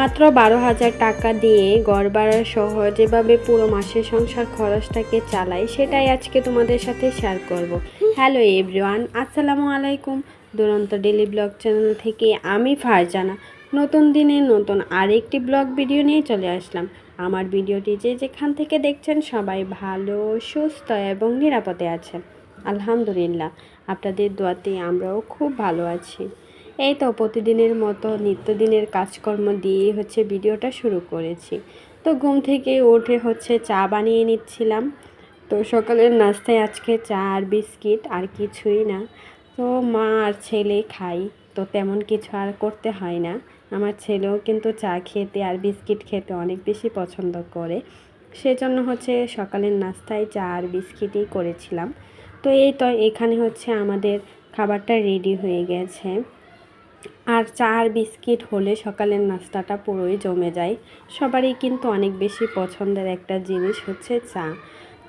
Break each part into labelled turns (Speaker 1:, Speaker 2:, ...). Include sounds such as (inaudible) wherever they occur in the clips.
Speaker 1: মাত্র বারো হাজার টাকা দিয়ে গড় ভাড়া সহ যেভাবে পুরো মাসের সংসার খরচটাকে চালাই সেটাই আজকে তোমাদের সাথে শেয়ার করব। হ্যালো এভরিওয়ান আসসালামু আলাইকুম। দুরন্ত ডেলি ব্লগ চ্যানেল থেকে আমি ফারজানা। নতুন দিনে নতুন আরেকটি ব্লগ ভিডিও নিয়ে চলে আসলাম। আমার ভিডিওটি যে যেখান থেকে দেখছেন সবাই ভালো, সুস্থ এবং নিরাপদে আছেন। আলহামদুলিল্লাহ, আপনাদের দোয়াতে আমরাও খুব ভালো আছি। এই তো প্রতিদিনের মতো নিত্যদিনের কাজকর্ম দিয়ে হচ্ছে ভিডিওটা শুরু করেছি। তো ঘুম থেকে উঠে হচ্ছে চা বানিয়ে নিচ্ছিলাম। তো সকালের নাস্তায় আজকে চা আর বিস্কিট আর কিছুই না। তো মা আর ছেলে খাই, তো তেমন কিছু আর করতে হয় না। আমার ছেলেও কিন্তু চা খেতে আর বিস্কিট খেতে অনেক বেশি পছন্দ করে। সেজন্য হচ্ছে সকালের নাস্তায় চা আর বিস্কিটই করেছিলাম। তো এই তো এখানে হচ্ছে আমাদের খাবারটা রেডি হয়ে গেছে। আর চা আর বিস্কিট হলে সকালের নাস্তাটা পুরোই জমে যায়। সবারই কিন্তু অনেক বেশি পছন্দের একটা জিনিস হচ্ছে চা।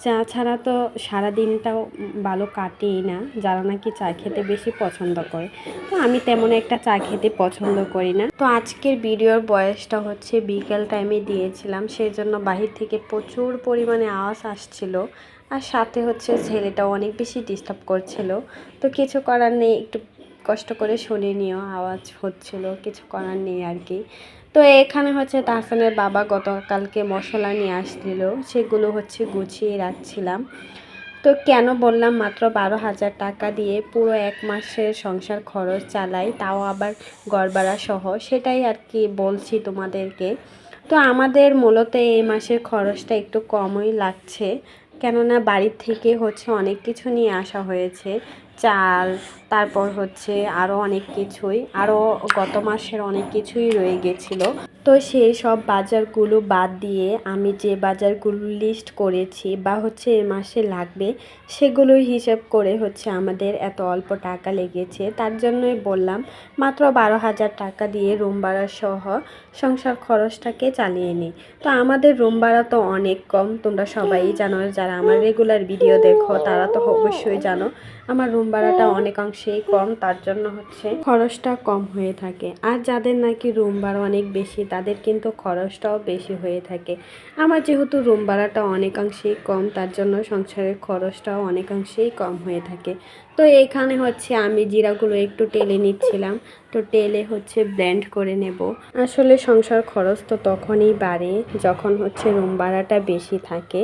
Speaker 1: চা ছাড়া তো সারা দিনটাও ভালো কাটেই না, যারা নাকি চা খেতে বেশি পছন্দ করে। তো আমি তেমন একটা চা খেতে পছন্দ করি না। তো আজকের ভিডিওর বয়সটা হচ্ছে বিকেল টাইমে দিয়েছিলাম সেই জন্য বাহির থেকে প্রচুর পরিমাণে আওয়াজ আসছিল। আর সাথে হচ্ছে ছেলেটাও অনেক বেশি ডিস্টার্ব করছিল। তো কিছু করার নেই, একটু কষ্ট করে শুনে নিও, আওয়াজ হচ্ছিল, কিছু করার নেই আর কি। তো এখানে হচ্ছে তাহসানের বাবা গতকালকে মশলা নিয়ে আসছিল, সেগুলো হচ্ছে গুছিয়ে রাখছিলাম। তো কেন বললাম, মাত্র বারো হাজার টাকা দিয়ে পুরো এক মাসের সংসার খরচ চালাই, তাও আবার গড়বাড়া সহ, সেটাই আর কি বলছি তোমাদেরকে। তো আমাদের মূলত এই মাসের খরচটা একটু কমই লাগছে, কেননা বাড়ির থেকে হচ্ছে অনেক কিছু নিয়ে আসা হয়েছে। চাল, তারপর হচ্ছে আরও অনেক কিছুই। আরও গত মাসের অনেক কিছুই রয়ে গেছিল। তো সেই সব বাজারগুলো বাদ দিয়ে আমি যে বাজারগুলো লিস্ট করেছি বা হচ্ছে এ মাসে লাগবে, সেগুলোই হিসেব করে হচ্ছে আমাদের এত অল্প টাকা লেগেছে। তার জন্যই বললাম, মাত্র বারো হাজার টাকা দিয়ে রুম ভাড়া সহ সংসার খরচটাকে চালিয়ে নিই তো আমাদের রুম ভাড়া তো অনেক কম, তোমরা সবাই জানো, যারা আমার রেগুলার ভিডিও দেখো, তারা তো অবশ্যই জানো। আমার রুম ভাড়াটা অনেকাংশেই কম, তার জন্য হচ্ছে খরচটা কম হয়ে থাকে। আর যাদের নাকি রুম ভাড়া অনেক বেশি, তাদের কিন্তু খরচটাও বেশি হয়ে থাকে। আমার যেহেতু রুম ভাড়াটা অনেকাংশেই কম, তার জন্য সংসারের খরচটাও অনেকাংশেই কম হয়ে থাকে। তো এখানে হচ্ছে আমি জিরাগুলো একটু টেলে নিচ্ছিলাম। তো টেলে হচ্ছে ব্লেন্ড করে নেব। আসলে সংসার খরচ তো তখনই বাড়ে যখন হচ্ছে রুম ভাড়াটা বেশি থাকে।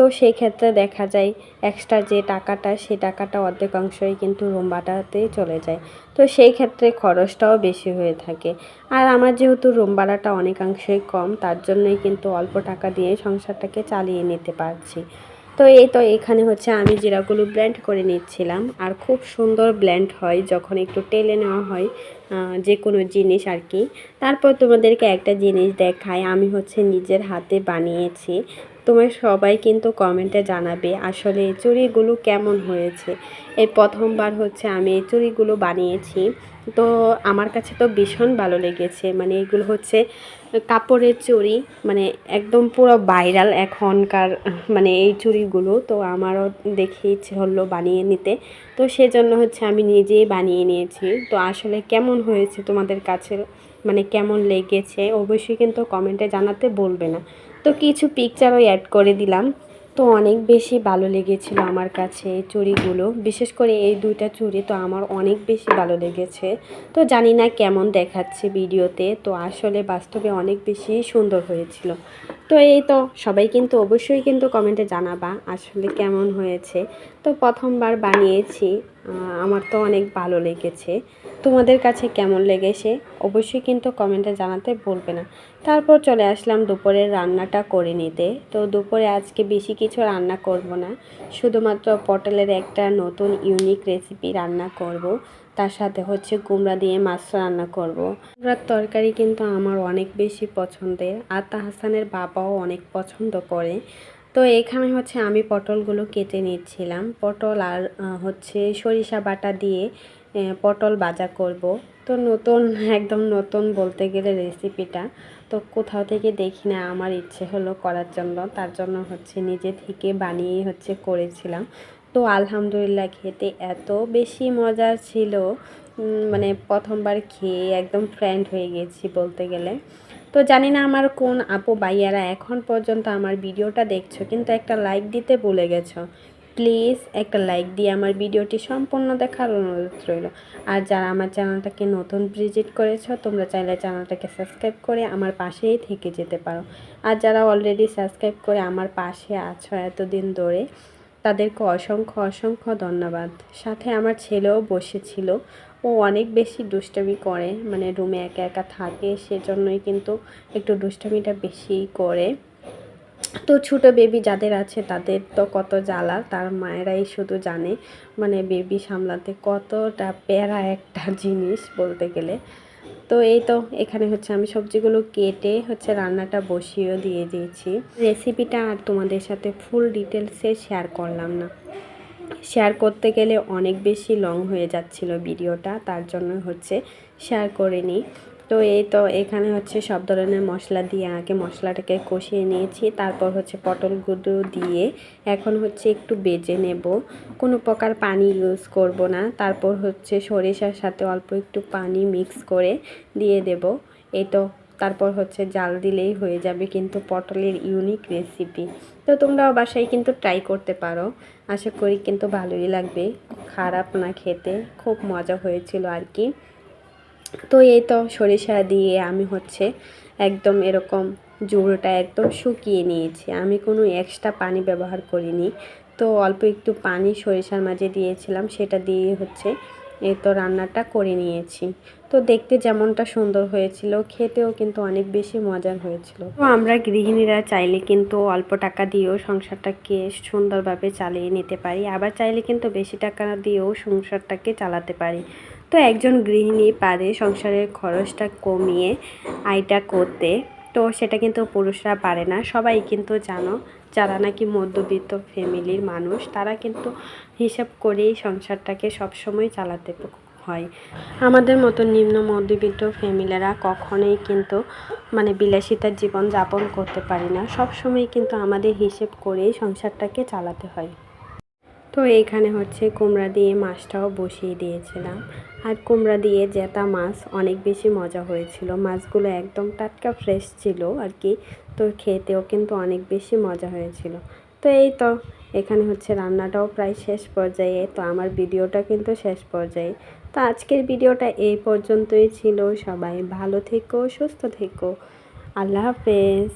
Speaker 1: তো সেই ক্ষেত্রে দেখা যায় এক্সট্রা যে টাকাটা, সে টাকাটা অর্ধেক অংশই কিন্তু রুম চলে যায়। তো সেই ক্ষেত্রে খরচটাও বেশি হয়ে থাকে। আর আমার যেহেতু রুম ভাড়াটা অনেকাংশই কম, তার জন্যই কিন্তু অল্প টাকা দিয়ে সংসারটাকে চালিয়ে নিতে পারছি। তো এই তো এখানে হচ্ছে আমি জিরাগুলো ব্লেন্ড করে নিচ্ছিলাম। আর খুব সুন্দর ব্ল্যান্ড হয় যখন একটু টেলে নেওয়া হয় যে কোনো জিনিস আর কি। তারপর তোমাদেরকে একটা জিনিস দেখাই, আমি হচ্ছে নিজের হাতে বানিয়েছি। তোমার সবাই কিন্তু কমেন্টে জানাবে আসলে এই চুড়িগুলো কেমন হয়েছে। এই প্রথমবার হচ্ছে আমি এই চুড়িগুলো বানিয়েছি। তো আমার কাছে তো ভীষণ ভালো লেগেছে মানে এগুলো হচ্ছে কাপড়ের চুড়ি মানে একদম পুরো ভাইরাল এখনকার মানে এই চুড়িগুলো। তো আমারও দেখে ইচ্ছে হলো বানিয়ে নিতে। তো সেজন্য হচ্ছে আমি নিজেই বানিয়ে নিয়েছি। তো আসলে কেমন হয়েছে তোমাদের কাছে? মানে কেমন লেগেছে? অবশ্যই কিন্তু কমেন্টে জানাতে বলবে না। তো কিছু পিকচারও অ্যাড করে দিলাম। তো অনেক বেশি ভালো লেগেছিল আমার কাছে এই চুড়িগুলো। বিশেষ করে এই দুইটা চুড়ি তো আমার অনেক বেশি ভালো লেগেছে। তো জানি না কেমন দেখাচ্ছে ভিডিওতে। তো আসলে বাস্তবে অনেক বেশি সুন্দর হয়েছিল। তো এই তো, সবাই কিন্তু অবশ্যই কিন্তু কমেন্টে জানাবা আসলে কেমন হয়েছে। তো প্রথমবার বানিয়েছি। আমার তো অনেক ভালো লেগেছে। তোমাদের কাছে কেমন লেগেছে? অবশ্যই কিন্তু কমেন্টে জানাতে বলবে না। তারপর চলে আসলাম দুপুরের রান্নাটা করে নিতে। তো দুপুরে আজকে বেশি কিছু রান্না করব না। শুধুমাত্র পটলের একটা নতুন ইউনিক রেসিপি রান্না করব। তার সাথে হচ্ছে কুমড়া দিয়ে মাছ রান্না করব। কুমড়ার তরকারি কিন্তু আমার অনেক বেশি পছন্দের। আর তাহসানের বাবাও অনেক পছন্দ করে। তো এখানে হচ্ছে আমি পটলগুলো কেটে নিচ্ছিলাম। পটল আর হচ্ছে সরিষা বাটা দিয়ে পটল ভাজা করব। তো নতুন, (laughs) একদম নতুন বলতে গেলে রেসিপিটা তো কোথাও থেকে দেখি না, আমার ইচ্ছে হলো করার জন্য। তার জন্য হচ্ছে নিজে থেকে বানিয়ে হচ্ছে করেছিলাম। তো আলহামদুলিল্লাহ খেতে এত বেশি মজার ছিল। মানে প্রথমবার খেয়ে একদম ফ্রেন্ড হয়ে গেছি বলতে গেলে। তো জানি না আমার কোন আপু ভাইয়ারা এখন পর্যন্ত আমার ভিডিওটা দেখছ, কিন্তু একটা লাইক দিতে ভুলে গেছো। প্লিজ একটা লাইক দিয়ে আমার ভিডিওটি সম্পূর্ণ দেখার অনুরোধ রইল। আর যারা আমার চ্যানেলটাকে নতুন ভিজিট করেছ, তোমরা চাইলে চ্যানেলটাকে সাবস্ক্রাইব করে আমার পাশেই থেকে যেতে পারো। আর যারা অলরেডি সাবস্ক্রাইব করে আমার পাশে আছো এতদিন ধরে তাদেরকে অসংখ্য অসংখ্য ধন্যবাদ। সাথে আমার ছেলেও বসেছিল। ও অনেক বেশি দুষ্টামি করে মানে রুমে একা একা থাকে, সেজন্যই কিন্তু একটু দুষ্টামিটা বেশি করে। তো ছোট বেবি যাদের আছে, তাদের তো কত জ্বালা, তার মায়েরাই শুধু জানে। মানে বেবি সামলাতে কতটা প্যারা একটা জিনিস বলতে গেলে। তো এই তো, এখানে হচ্ছে আমি সবজিগুলো কেটে হচ্ছে রান্নাটা বসিয়েও দিয়ে দিয়েছি। রেসিপিটা আর তোমাদের সাথে ফুল ডিটেলসে শেয়ার করলাম না। শেয়ার করতে গেলে অনেক বেশি লং হয়ে যাচ্ছিল ভিডিওটা, তার জন্য হচ্ছে শেয়ার করিনি তো এই তো এখানে হচ্ছে সব ধরনের মশলা দিয়ে আগে মশলাটাকে কষিয়ে নিয়েছি, তারপর হচ্ছে পটল গুঁড়ো দিয়ে এখন হচ্ছে একটু বেজে নেব। কোনো প্রকার পানি ইউজ করব না, তারপর হচ্ছে সরিষার সাথে অল্প একটু পানি মিক্স করে দিয়ে দেব। এই তো, তারপর হচ্ছে জাল দিলেই হয়ে যাবে কিন্তু পটলের ইউনিক রেসিপি তো তোমরাও বাসায় কিন্তু ট্রাই করতে পারো। আশা করি কিন্তু ভালোই লাগবে, খারাপ না খেতে, খুব মজা হয়েছিল আর কি। তো এই তো সরিষা দিয়ে আমি হচ্ছে একদম এরকম জুড়োটা একদম শুকিয়ে নিয়েছি। আমি কোনো এক্সট্রা পানি ব্যবহার করিনি। তো অল্প একটু পানি সরিষার মাঝে দিয়েছিলাম, সেটা দিয়ে হচ্ছে এই তো রান্নাটা করে নিয়েছি। তো দেখতে যেমনটা সুন্দর হয়েছিল, খেতেও কিন্তু অনেক বেশি মজার হয়েছিল। তো আমরা গৃহিণীরা চাইলে কিন্তু অল্প টাকা দিয়েও সংসারটাকে সুন্দরভাবে চালিয়ে নিতে পারি, আবার চাইলে কিন্তু বেশি টাকা দিয়েও সংসারটাকে চালাতে পারি। তো একজন গৃহিণী পারে সংসারের খরচটা কমিয়ে আয়টা করতে। তো সেটা কিন্তু পুরুষরা পারে না। সবাই কিন্তু জানো, যারা নাকি মধ্যবিত্ত ফ্যামিলির মানুষ, তারা কিন্তু হিসাব করেই সংসারটাকে সবসময় চালাতে হয়। আমাদের মতো নিম্ন মধ্যবিত্ত ফ্যামিলিরা কখনোই কিন্তু মানে বিলাসিতার জীবন যাপন করতে পারি না। সবসময় কিন্তু আমাদের হিসেব করেই সংসারটাকে চালাতে হয়। তো এইখানে হচ্ছে কুমড়া দিয়ে মাছটাও বসিয়ে দিয়েছিলাম। আর কুমড়া দিয়ে জেতা মাছ অনেক বেশি মজা হয়েছিল। মাছগুলো একদম টাটকা ফ্রেশ ছিল আর কি, তো খেতেও কিন্তু অনেক বেশি মজা হয়েছিল। তো এই তো, এখানে হচ্ছে রান্নাটাও প্রায় শেষ পর্যায়ে, তো আমার ভিডিওটা কিন্তু শেষ পর্যায়ে। তো আজকের ভিডিওটা এই পর্যন্তই ছিল। সবাই ভালো থেকো, সুস্থ থেকো। আল্লাহ হাফেজ।